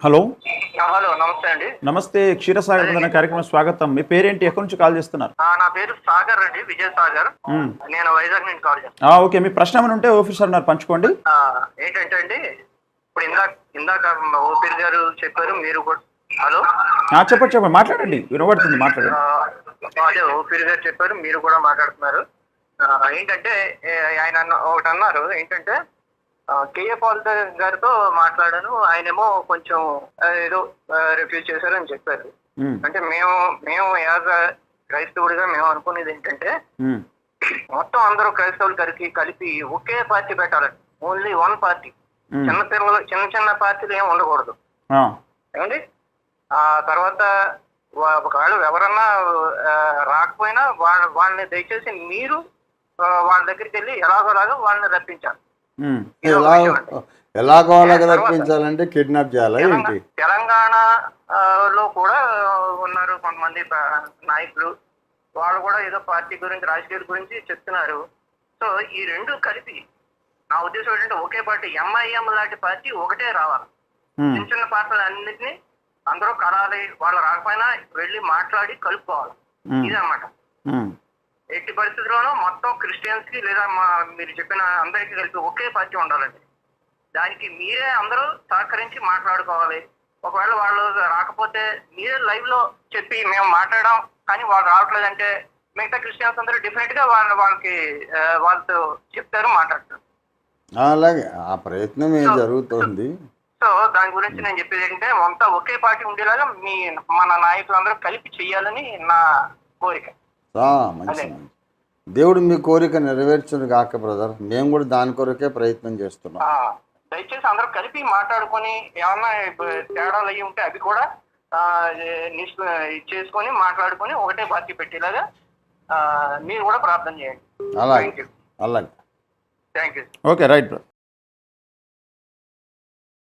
Hello. Hello నమస్తే అండి. నమస్తే క్షీరసాగర్ అనే కార్యక్రమం స్వాగతం. మీ పేరేంటి? ఎక్కడి నుంచి కాల్ చేస్తున్నారు? నా పేరు సాగర్ అండి విజయ్ సాగర్. నేను వైజాగ్ నుంచి కాల్ చేస్తాను ఓకే. మీ ప్రశ్న ఏమైనా ఉంటే ఆఫీసర్ ఉన్నారు పంచుకోండి. ఏంటంటే అండి ఇప్పుడు ఇందాక ఇందాక ఓపీర్ గారు చెప్పారు మీరు కూడా హలో? చెప్పండి చెప్పండి. మాట్లాడండి. వినబడుతుంది మాట్లాడండి. అదే ఓపీర్ గారు చెప్పారు మీరు కూడా మాట్లాడుతున్నారు. ఏంటంటే ఆయన ఒకటి అన్నారు ఏంటంటే కేఏ పాల్ గారితో మాట్లాడాను. ఆయనేమో కొంచెం ఏదో రిఫ్యూజ్ చేశారని చెప్పారు. ఉమ్, అంటే మేము మేము యాజ్ క్రైస్తవుడిగా మేము అనుకునేది ఏంటంటే మొత్తం అందరూ క్రైస్తవులు కలిపి కలిపి ఒకే పార్టీ పెట్టాలండి. ఓన్లీ వన్ పార్టీ చిన్న పిల్లలు చిన్న చిన్న పార్టీలు ఏమి ఉండకూడదు. ఆ, ఏమండి? ఆ తర్వాత ఒకవేళ ఎవరన్నా రాకపోయినా వాళ్ళ వాళ్ళని దయచేసి మీరు వాళ్ళ దగ్గరికి వెళ్ళి ఎలాగోలాగా వాళ్ళని రప్పించాలి. ఎలా అలాగ తప్పించాలంటే కిడ్నాప్ చేయాలా ఏంటి? తెలంగాణ- లో కూడా ఉన్నారు కొంతమంది నాయకులు. వాళ్ళు కూడా ఏదో పార్టీ గురించి రాజకీయాల గురించి చెప్తున్నారు. సో ఈ రెండు కలిపి నా ఉద్దేశం ఏంటంటే ఒకే పార్టీ ఎంఐఎం లాంటి పార్టీ ఒకటే రావాలి. చిన్న చిన్న పార్టీలు అన్నింటినీ అందరూ కలాలి వాళ్ళు రాకపోయినా వెళ్ళి మాట్లాడి కలుపుకోవాలి. ఉమ్, ఇదన్నమాట. ఉమ్, ఎట్టి పరిస్థితుల్లోనూ మొత్తం క్రిస్టియన్స్కి లేదా మా మీరు చెప్పిన అందరికీ కలిపి ఒకే పార్టీ ఉండాలండి. దానికి మీరే అందరూ సహకరించి మాట్లాడుకోవాలి. ఒకవేళ వాళ్ళు రాకపోతే మీరే లైవ్లో చెప్పి మేము మాట్లాడాం కానీ వాళ్ళు రావట్లేదంటే మిగతా క్రిస్టియన్స్ అందరూ డిఫరెంట్గా వాళ్ళ వాళ్ళకి వాళ్ళతో చెప్తారు మాట్లాడతారు. అలాగే. ఆ ప్రయత్నమే జరుగుతోంది? సో దాని గురించి నేను చెప్పేది ఏంటంటే అంతా ఒకే పార్టీ ఉండేలాగా మీ మన నాయకులందరూ కలిపి చెయ్యాలని నా కోరిక. మంచి మంచి. దేవుడు మీ కోరిక నెరవేర్చును కాక బ్రదర్. మేము కూడా దాని కొరకే ప్రయత్నం చేస్తున్నాం. దయచేసి అందరూ కలిపి మాట్లాడుకొని ఏమన్నా తేడాలు అయ్యి ఉంటే అవి కూడా చేసుకొని మాట్లాడుకొని ఒకటే పార్టీ పెట్టేలాగా మీరు కూడా ప్రార్థన చేయండి. అలాగే. అలాగే. Thank you okay right brother.